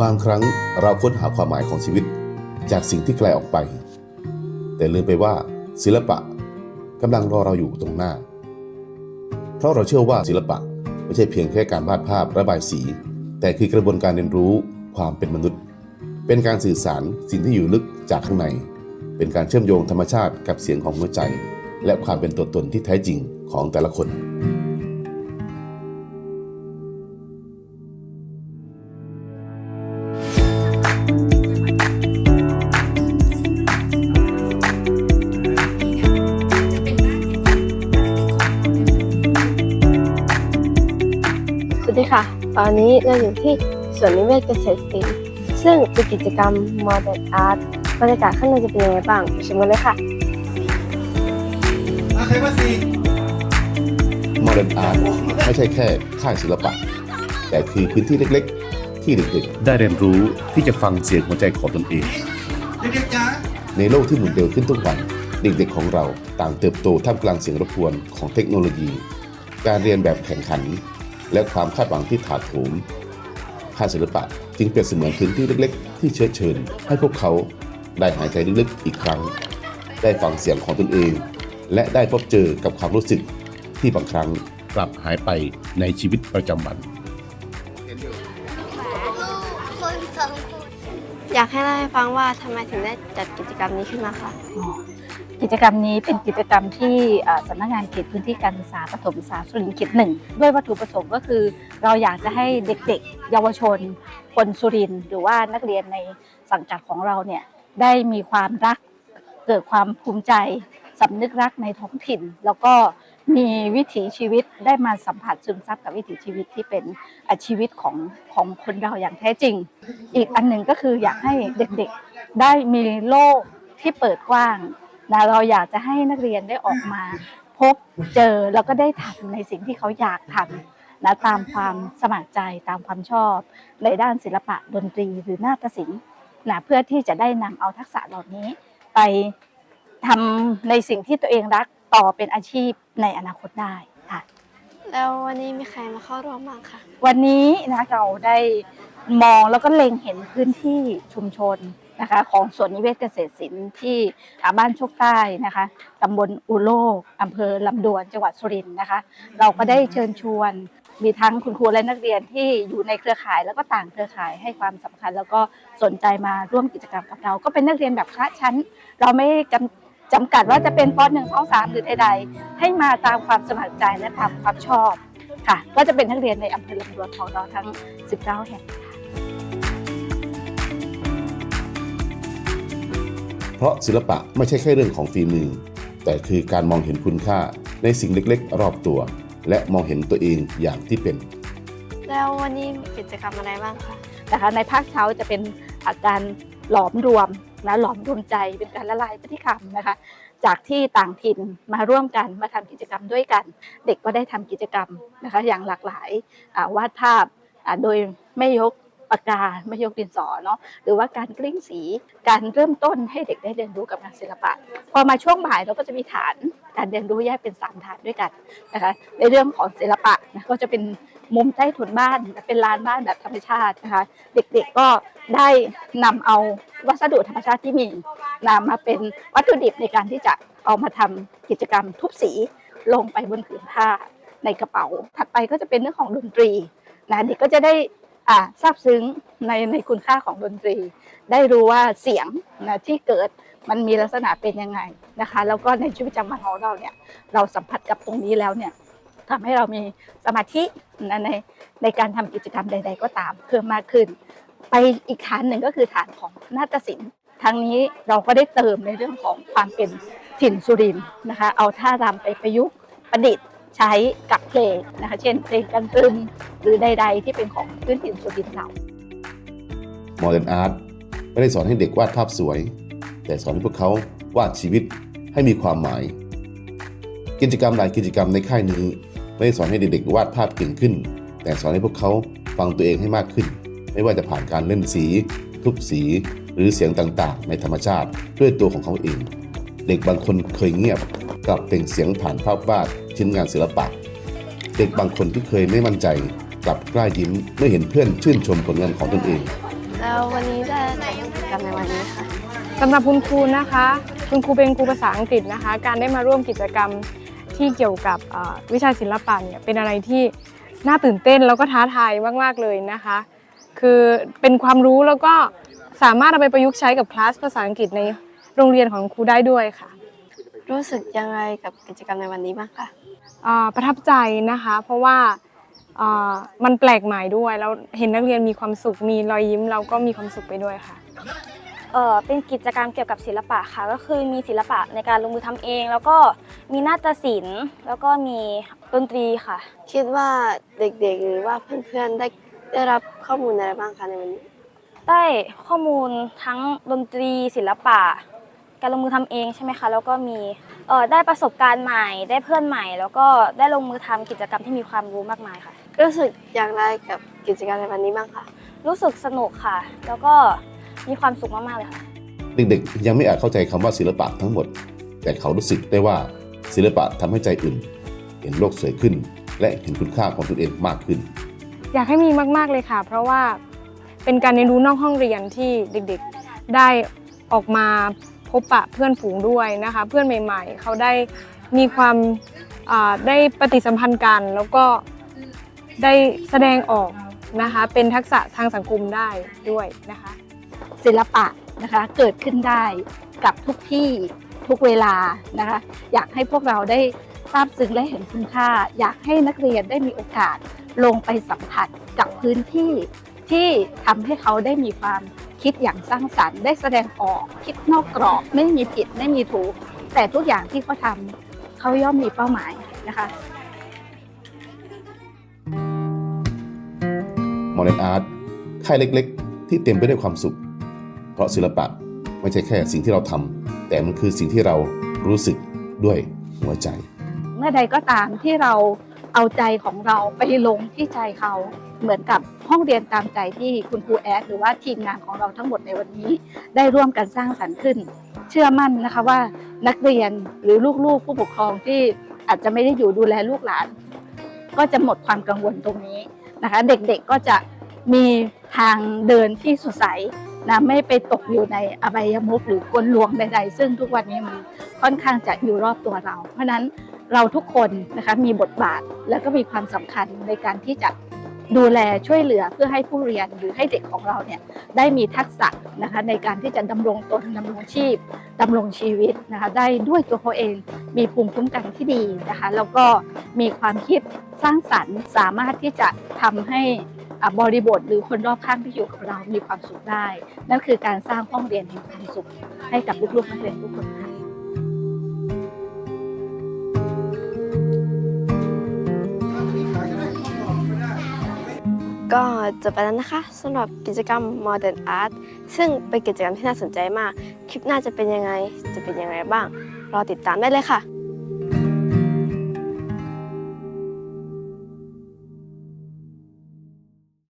บางครั้งเราค้นหาความหมายของชีวิต จากสิ่งที่ไกลออกไป แต่ลืมไปว่า ศิลปะกำลังรอเราอยู่ตรงหน้า เพราะเราเชื่อว่าศิลปะไม่ใช่เพียงแค่การวาดภาพระบายสี แต่คือกระบวนการเรียนรู้ความเป็นมนุษย์ เป็นการสื่อสารสิ่งที่อยู่ลึกจากข้างใน เป็นการเชื่อมโยงธรรมชาติกับเสียงของหัวใจ และความเป็นตัวตนที่แท้จริงของแต่ละคน ตอนนี้เราอยู่ที่สวนนิเวศเกษตรศิลป์ซึ่งเป็นกิจกรรม Modern Art บรรยากาศข้างในจะเป็นยังไงบ้างไปชมกันเลยค่ะอาเคยมาสี Modern Art ไม่ใช่แค่ค่ายศิลปะ แต่คือพื้นที่เล็กๆ ที่เด็กๆ ได้เรียนรู้ที่จะฟังเสียงหัวใจของตนเอง เด็กๆจ๋าในโลกที่หมุนเร็วขึ้นทุกวัน เด็กๆของเราต่างเติบโตท่ามกลางเสียงรบกวนของเทคโนโลยี การเรียนแบบแข่งขัน และความคาดหวังที่ถาโถมค่าศิลปะจึงเปรียบเสมือนพื้นที่เล็ก ๆ ที่เชื้อเชิญ ให้พวกเขาได้หายใจลึกๆอีกครั้ง ได้ฟังเสียงของตนเอง และได้พบเจอกับความรู้สึกที่บางครั้งกลับหายไปในชีวิตประจำวัน อยากให้เล่าให้ฟังว่าทำไมถึงได้จัดกิจกรรมนี้ขึ้นมาคะกิจกรรมนี้เป็นกิจกรรมที่สำนักงานเขตพื้นที่การศึกษาปฐมศึกษาสุรินทร์เขตหนึ่งด้วยวัตถุประสงค์ก็คือ เราอยากจะให้เด็กๆ เยาวชน คนสุรินทร์หรือว่านักเรียนในสังกัดของเราเนี่ยได้มีความรักเกิดความภูมิใจสำนึกรักในท้องถิ่น แล้วก็ มีวิถีชีวิตได้มาสัมผัสซึมซับกับวิถีชีวิตที่เป็นอาชีวิตของของคนเราอย่างแท้จริง อีกอันหนึ่งก็คืออยากให้เด็กๆได้มีโลกที่เปิดกว้างนะเราอยากจะให้นักเรียนได้ออกมา พบเจอแล้วก็ได้ทำในสิ่งที่เขาอยากทำนะตามความสมัครใจตามความชอบในด้านศิลปะดนตรีหรือนาฏศิลป์นะเพื่อที่จะได้นำเอาทักษะเหล่านี้ไปทำในสิ่งที่ตัวเองรัก ต่อเป็นอาชีพในอนาคตได้ค่ะ แล้ววันนี้มีใครมาเข้าร่วมบ้างคะวันนี้นะเราได้มองแล้วก็เล็งเห็นพื้นที่ชุมชนนะคะของสวนนิเวศเกษตรศิลป์ที่อ่าบ้านโชคใต้นะคะตำบลอุโลกอำเภอลำดวนจังหวัดสุรินทร์นะคะ เราก็ได้เชิญชวนมีทั้งคุณครูและนักเรียนที่อยู่ในเครือข่ายแล้วก็ต่างเครือข่ายให้ความสำคัญ แล้วก็สนใจมาร่วมกิจกรรมกับเรา ก็เป็นนักเรียนแบบคละชั้น เราไม่ จำจำกัดว่าจะเป็นป .1 2 3หรือใดๆ ให้มาตามความสมัครใจและตามความชอบค่ะ ก็จะเป็นนักเรียนในอำเภอลำดวนของเราทั้ง 19 แห่ง เพราะศิลปะไม่ใช่แค่เรื่องของฝีมือ แต่คือการมองเห็นคุณค่าในสิ่งเล็กๆ รอบตัว และมองเห็นตัวเองอย่างที่เป็น แล้ววันนี้มีกิจกรรมอะไรบ้างคะ นะคะในภาคเช้าจะเป็นอาการหลอมรวม และหลอมรวมใจเป็นการละลายพฤติกรรมนะคะ จากที่ต่างถิ่นมาร่วมกันมาทำกิจกรรมด้วยกัน เด็กก็ได้ทำกิจกรรมนะคะอย่างหลากหลายาวาดภาพโดยไม่ยกปากกาไม่ยกดินสอเนาะหรือว่าการกลิ้งสีการเริ่มต้นให้เด็กได้เรียนรู้กับงานศิลปะ พอมาช่วงบ่ายเราก็จะมีฐานการเรียนรู้แยกเป็นสามฐานด้วยกันนะคะในเรื่องของศิลปะนะก็จะเป็นมุมใต้ถุนบ้านเป็นลานบ้านแบบธรรมชาตินะคะ เด็กๆก็ได้นำเอา วัสดุธรรมชาติที่มีนำมาเป็นวัตถุดิบในการที่จะเอามาทำกิจกรรมทุบสีลงไปบนผืนผ้าในกระเป๋า ถัดไปก็จะเป็นเรื่องของดนตรีนะเด็กก็จะได้อ่าซาบซึ้งในในคุณค่าของดนตรี ได้รู้ว่าเสียงนะที่เกิดมันมีลักษณะเป็นยังไงนะคะแล้วก็ในชีวิตประจำวันของเราเนี่ยเราสัมผัสกับตรงนี้แล้วเนี่ยทำให้เรามีสมาธินะในในการทำกิจกรรมใด ๆ ก็ตามเพิ่มมากขึ้น ไปอีกฐานหนึ่งก็คือฐานของนาฏศิลป์ทางนี้เราก็ได้เติมในเรื่องของความเป็นถิ่นสุรินนะคะ เอาท่ารำไปประยุกต์ประดิษฐ์ใช้กับเพลงนะคะ เช่นเพลงกันตรึมหรือใด ๆ ที่เป็นของพื้นถิ่นสุรินทร์เรา Modern Art ไม่ได้สอนให้เด็กวาดภาพสวย แต่สอนให้พวกเขาวาดชีวิตให้มีความหมาย กิจกรรมหลายกิจกรรมในค่ายนี้ ไม่ได้สอนให้เด็กๆวาดภาพเก่งขึ้น แต่สอนให้พวกเขาฟังตัวเองให้มากขึ้น ไม่ว่าจะผ่านการเล่นสี ทุบสีหรือเสียงต่างๆ ในธรรมชาติด้วยตัวของเขาเอง เด็กบางคนเคยเงียบกลับเปล่งเสียงผ่านภาพวาดชิ้นงานศิลปะ เด็กบางคนที่เคยไม่มั่นใจกลับกล้ายิ้มเมื่อเห็นเพื่อนชื่นชมผลงานของตนเอง แล้ววันนี้ได้อะไรจากกิจกรรมในวันนี้คะสำหรับคุณครูนะคะ คุณครูเป็นครูภาษาอังกฤษนะคะ การได้มาร่วมกิจกรรมที่เกี่ยวกับเอ่อวิชาศิลปะเนี่ยเป็นอะไรที่น่าตื่นเต้นแล้วก็ท้าทายมาก ๆ เลยนะคะ คือเป็นความรู้แล้วก็สามารถเอาไปประยุกต์ใช้กับคลาสภาษาอังกฤษในโรงเรียนของครูได้ด้วยค่ะ รู้สึกยังไงกับกิจกรรมในวันนี้บ้างคะอ่าประทับใจนะคะ เพราะว่าอ่ามันแปลกใหม่ด้วยแล้วเห็นนักเรียนมีความสุขมีรอยยิ้มเราก็มีความสุขไปด้วยค่ะเออเป็นกิจกรรมเกี่ยวกับศิลปะค่ะ ก็คือมีศิลปะในการลงมือทำเอง แล้วก็มีนาฏศิลป์ แล้วก็มีดนตรีค่ะ คิดว่าเด็กๆหรือว่าเพื่อนๆได้ ได้รับข้อมูลอะไรบ้างคะในวันนี้ ได้ข้อมูลทั้งดนตรีศิลปะ การลงมือทำเองใช่ไหมคะ แล้วก็มีเออได้ประสบการณ์ใหม่ ได้เพื่อนใหม่ แล้วก็ได้ลงมือทำกิจกรรมที่มีความรู้มากมายค่ะ รู้สึกอย่างไรกับกิจกรรมในวันนี้บ้างคะรู้สึกสนุกค่ะ แล้วก็มีความสุขมากๆเลยค่ะ เด็กๆยังไม่อาจเข้าใจคำว่าศิลปะทั้งหมด แต่เขารู้สึกได้ว่าศิลปะทำให้ใจอุ่น เห็นโลกสวยขึ้น และเห็นคุณค่าของตนเองมากขึ้น อยากให้มีมาก ๆเลยค่ะ เพราะว่าเป็นการเรียนรู้นอกห้องเรียนที่เด็กๆได้ออกมาพบปะเพื่อนฝูงด้วยนะคะ เพื่อนใหม่ๆ เขาได้มีความได้ปฏิสัมพันธ์กัน แล้วก็ได้แสดงออกนะคะ เป็นทักษะทางสังคมได้ด้วยนะคะ ศิลปะนะคะเกิดขึ้นได้กับทุกที่ทุกเวลานะคะ อยากให้พวกเราได้ ทราบซึ้งและเห็นคุณค่า อยากให้นักเรียนได้มีโอกาสลงไปสัมผัสกับพื้นที่ที่ทำให้เขาได้มีความคิดอย่างสร้างสรรค์ได้แสดงออกคิดนอกกรอบไม่มีผิดไม่มีถูก แต่ทุกอย่างที่เขาทำเขาย่อมมีเป้าหมายนะคะโมเดิร์นอาร์ตค่ายเล็กๆ ที่เต็มไปด้วยความสุข เพราะศิลปะไม่ใช่แค่สิ่งที่เราทำแต่มันคือสิ่งที่เรารู้สึกด้วยหัวใจ เมื่อใดก็ตามที่เราเอาใจของเราไปลงที่ใจเขาเหมือนกับห้องเรียนตามใจที่คุณครูแอดหรือว่าทีมงานของเราทั้งหมดในวันนี้ ได้ร่วมกันสร้างสรรค์ขึ้น เชื่อมั่นนะคะว่านักเรียนหรือลูกๆ ผู้ปกครองที่อาจจะไม่ได้อยู่ดูแลลูกหลาน ก็จะหมดความกังวลตรงนี้นะคะ เด็กๆก็จะมีทางเดินที่สดใสนะไม่ไปตกอยู่ในอบายมุขหรือกลลวงใดๆ ซึ่งทุกวันนี้มันค่อนข้างจะอยู่รอบตัวเรา เพราะนั้น เราทุกคนนะคะมีบทบาทแล้วก็มีความสำคัญในการที่จะดูแลช่วยเหลือเพื่อให้ผู้เรียนหรือให้เด็กของเราเนี่ยได้มีทักษะนะคะในการที่จะดำรงตนดำรงชีพดำรงชีวิตนะคะได้ด้วยตัวเขาเองมีภูมิคุ้มกันที่ดีนะคะแล้วก็มีความคิดสร้างสรรค์ สามารถที่จะทำให้อะบริบทหรือคนรอบข้างที่อยู่กับเรามีความสุขได้ นั่นคือการสร้างห้องเรียนแห่งความสุขให้กับลูกๆนักเรียนทุกคนค่ะ ก็จบไปแล้วนะคะสำหรับกิจกรรม Modern Art ซึ่งเป็นกิจกรรมที่น่าสนใจมาก คลิปหน้าจะเป็นยังไง จะเป็นยังไงบ้าง รอติดตามได้เลยค่ะ